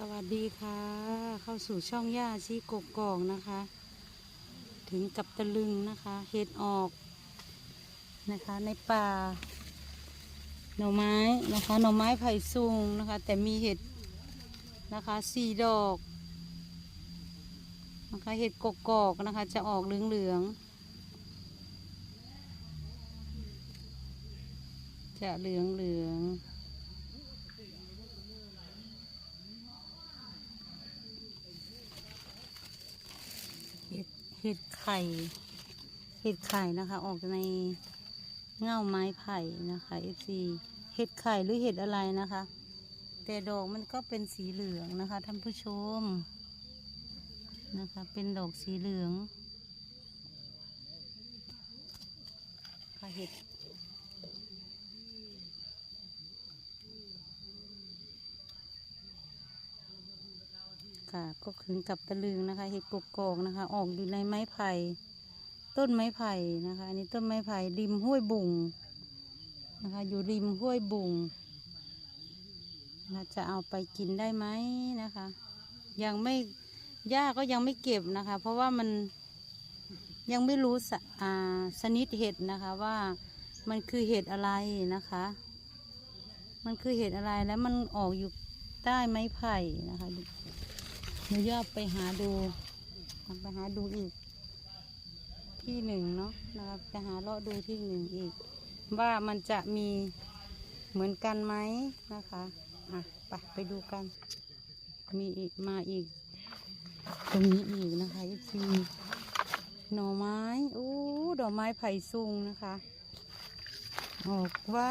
สวัสดีค่ะ เข้าสู่ช่องย่าชีกกกองนะคะ ถึงกับตะลึงนะคะเห็ดออกนะคะ ในป่า หน่อไม้นะคะ หน่อไม้ไผ่สูงนะคะ แต่มีเห็ดนะคะสี่ดอกนะคะเห็ดกกอกนะคะ จะออกเหลืองๆจะเหลืองเหลืองๆ เห็ดเห็ดไข่ เห็ดไข่นะคะ ออกในเง่าไม้ไผ่นะคะ FC เห็ดไข่หรือเห็ดอะไรนะคะ แต่ดอกมันก็เป็นสีเหลืองนะคะท่านผู้ชมนะคะ เป็นดอกสีเหลืองค่ะเห็ด ค่ะ ก็ถึงกับตะลึงนะคะ เห็ดกกอกนะคะ ออกอยู่ในไม้ไผ่ ต้นไม้ไผ่นะคะ อันนี้ต้นไม้ไผ่ริมห้วยบุ่งนะคะ อยู่ริมห้วยบุ่งนะคะจะเอาไปกินได้ไหมนะคะ ยังไม่ย่าก็ยังไม่เก็บนะคะ เพราะว่ามันยังไม่รู้สะอ่าชนิดเห็ดนะคะว่ามันคือเห็ดอะไรนะคะ มันคือเห็ดอะไรแล้วมันออกอยู่ใต้ไม้ไผ่นะคะ เดี๋ยวย่าไปหาดูไปหาดูอีก ที่หนึ่งเนาะนะครับไปหาเลาะดูที่หนึ่งอีก ว่ามันจะมีเหมือนกันไหมนะคะอะไปไปดูกัน มีอีกมาอีก ตรงนี้อีกนะคะอีซีหน่อไม้โอ้ดอกไม้ไผ่ซุงนะคะออกว่า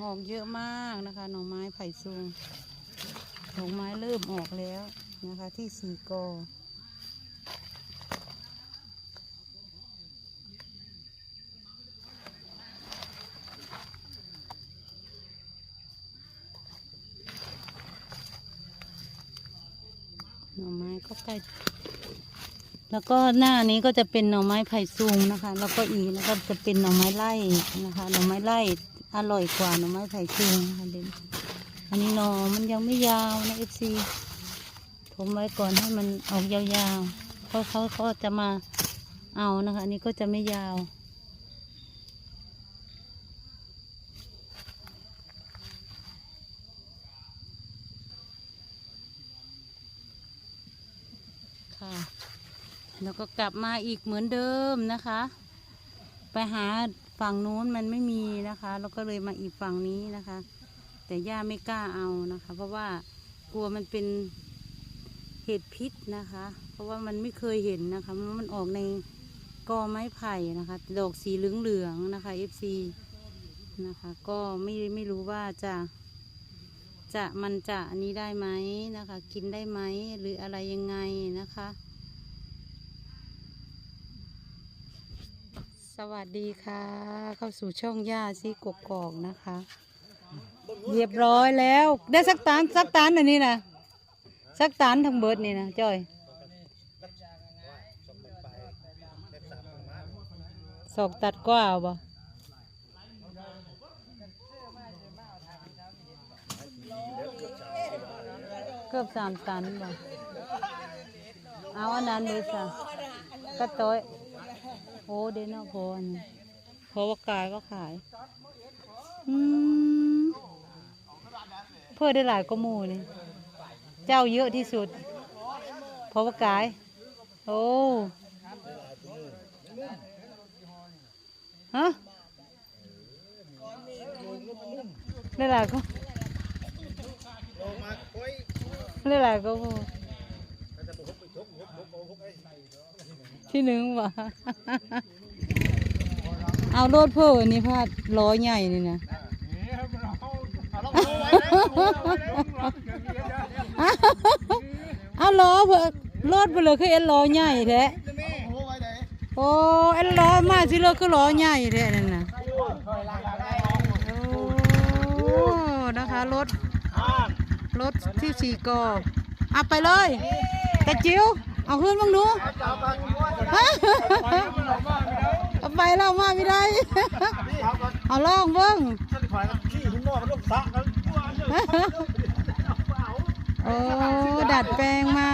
ออกเยอะมากนะคะ หน่อไม้ไผ่ซุง ดอกไม้เริ่มออกแล้วนะคะที่สีกอหน่อไม้ก็ใกล้แล้วก็หน้านี้ก็จะเป็นหน่อไม้ไผ่ซูงนะคะ แล้วก็อีกแล้วก็จะเป็นหน่อไม้ไล่นะคะ หน่อไม้ไล่อร่อยกว่าหน่อไม้ไผ่ซูงนะคะเด่น อันนี้หนอมันยังไม่ยาวนะเอฟซีผมไว้ก่อนให้มันออกยาวๆ เพราะเขาเขาจะมาเอานะคะ อันนี้ก็จะไม่ยาว ค่ะ แล้วก็กลับมาอีกเหมือนเดิมนะคะ ไปหาฝั่งนู้นมันไม่มีนะคะ แล้วก็เลยมาอีกฝั่งนี้นะคะ แต่ย่าไม่กล้าเอานะคะ เพราะว่ากลัวมันเป็นเห็ดพิษนะคะ เพราะว่ามันไม่เคยเห็นนะคะมันมันออกในกอไม้ไผ่นะคะดอกสีเหลืองๆนะคะ FC นะคะ ก็ไม่ไม่รู้ว่าจะจะมันจะอันนี้ได้ไหมนะคะ กินได้ไหมหรืออะไรยังไงนะคะ สวัสดีค่ะ เข้าสู่ช่องย่าซีกกกอกนะคะ เรียบร้อยแล้ว ได้สักตานสักตานอันนี้นะสักตานทั้งเบิดนี่นะจ้อยสอกตัดกว่าบ่เกือบสามตันบ่เอาอันนั้นเลยจ้ะกระต้อยโอ้เดนอพอนเพราะว่ากายก็ขาย อืมเพื่อได้หลายก็มูนี่ เจ้าเยอะที่สุดเพราะว่ากาย โอ้ฮะได้หลายก็ได้หลายก็มูที่หนึ่งว่ะเอาโลดเพิ่มอันนี้พาดล้อใหญ่นี่นะ เอาล้อเพิ่นโลดไปเลยคือเอ็นล้อใหญ่แท้โอ้เอ็นล้อมาสิเลยคือล้อใหญ่แท้นั่นน่ะโอ้นะคะรถรถที่สี่กอเอาไปเลยตะจิ๋วเอาขึ้นบ้างหนูเอาไปเรามาไม่ได้เอาลองเบิ้ง ที่หินนอกมันต้องสะกันดัดแปลงมา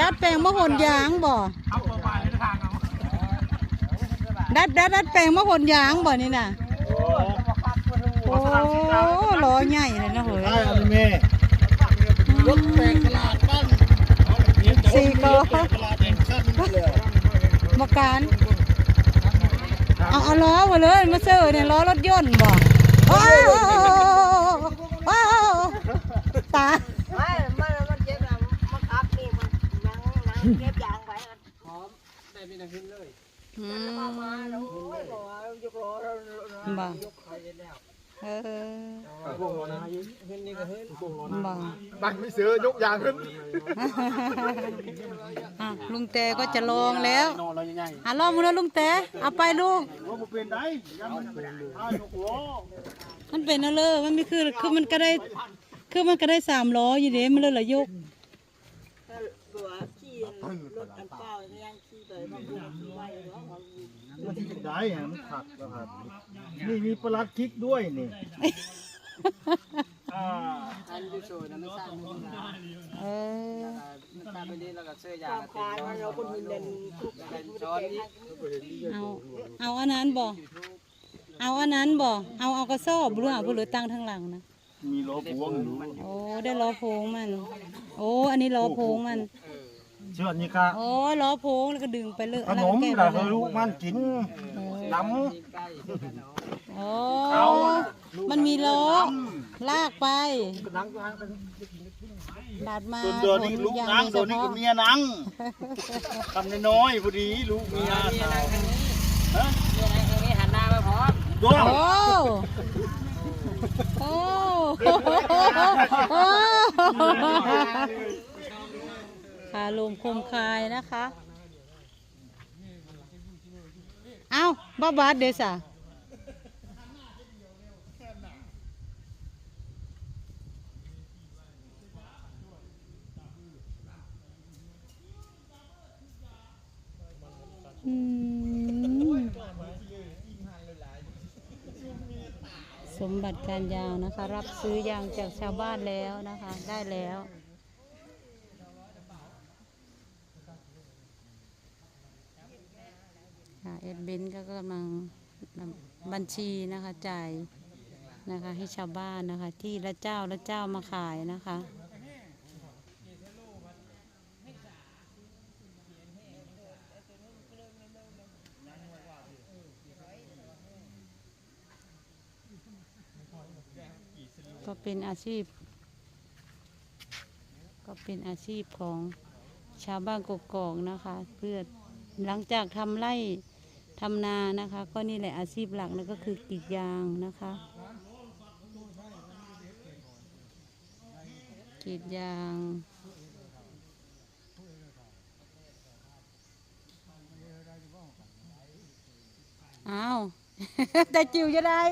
ดัดแปลงมาหนยางบ่เอาตัววายในทางเอาดัดดัดดัดแปลงมาหนยางบ่นี่น่ะโอ้ล้อใหญ่เลยนะเฮ้ยได้อนิเมะรถแปลกตลาดบ้านสี่กอตลาดแห่งชาตินี่เลยมาการเอาเอาล้อมาเลยมาเซอร์เนี่ยล้อรถยนต์บ่ ว้าวว้าวตาไม่มันมันเจ็บอะมันอักนี่มันยังยังเก็บยางไว้มันพร้อมได้มีน้ำพินเลยอืเอามามแล้วโอ้ยบอกว่ายุกล้อแล้วบ่ยกไปแล้ว เออบุ้งรอนะเห็นนี่ก็เห็นบุ้งรอนะบ่บังไม่เสือยกยางขึ้นอะลุงแต่ก็จะลองแล้วนอนเราใหญ่อะลองมือนะลุงแต่เอาไปลุงว่ามันเป็นได้ยังมันถ้ายกล้อมันเป็นเอาเลยมันไม่คือคือมันก็ได้คือมันก็ได้สามล้ออยู่เด้มันเลยเหรอยก ตัวขี่รถอันเก่า ยังขี่ไปบางทีขี่ไว้หรอมันที่จะได้อะมันขัดแล้วครับ นี่มีประหลัดคิกด้วยนี่อ่าๆอันที่สวยนั้นสร้างมือนะเออมันตามไปดีแล้วก็เสื้อยาตามคานมันเราคนหินเด่นทุกเป็นช้อนนี้เอาเอาอันนั้นบ่เอาอันนั้นบ่เอาเอากระสอบหรือเอาผู้เหลือตังทางหลังนะมีล้อพวงอยู่โอ้ได้ล้อโพงมัน โอ้ อันนี้ล้อโพงมัน เชือกนี่ค่ะโอ้ล้อโพงแล้วก็ดึงไปเลยขนมแล้วล่ะก็แกะไปเลยลูกมันกินน้ใกล้เนาะโอ้มันมีล้อลากไปนั่งนั่งเป็นดัดมาำตัวนี้ลูกนางตัวนี้ก็เมียนางทำน้อยๆพอดีลูกเมียนี่นั่งทางนี้นี่นั่งทางนี้หันหน้าไปพร้อมตัวโอ้โอ้โอ้ขาลมคมคายนะคะ เอาบ้าบาดเดซ่ะอืมสมบัติการยาวนะคะ รับซื้อยางจากชาวบ้านแล้วนะคะ ได้แล้ว ค่ะเอ็ดเบนก็กำลังนำ บัญชีนะคะจ่ายนะคะให้ชาวบ้านนะคะ ที่ละเจ้าละเจ้ามาขายนะคะก็เป็นอาชีพ ก็เป็นอาชีพของชาวบ้านกกอกนะคะ เพื่อหลังจากทำไร่ ทำนานะคะ ก็นี่แหละอาชีพหลักนั่นก็คือกรีดยางนะคะกรีดยางอ้าวแต่จิ๋วจะได้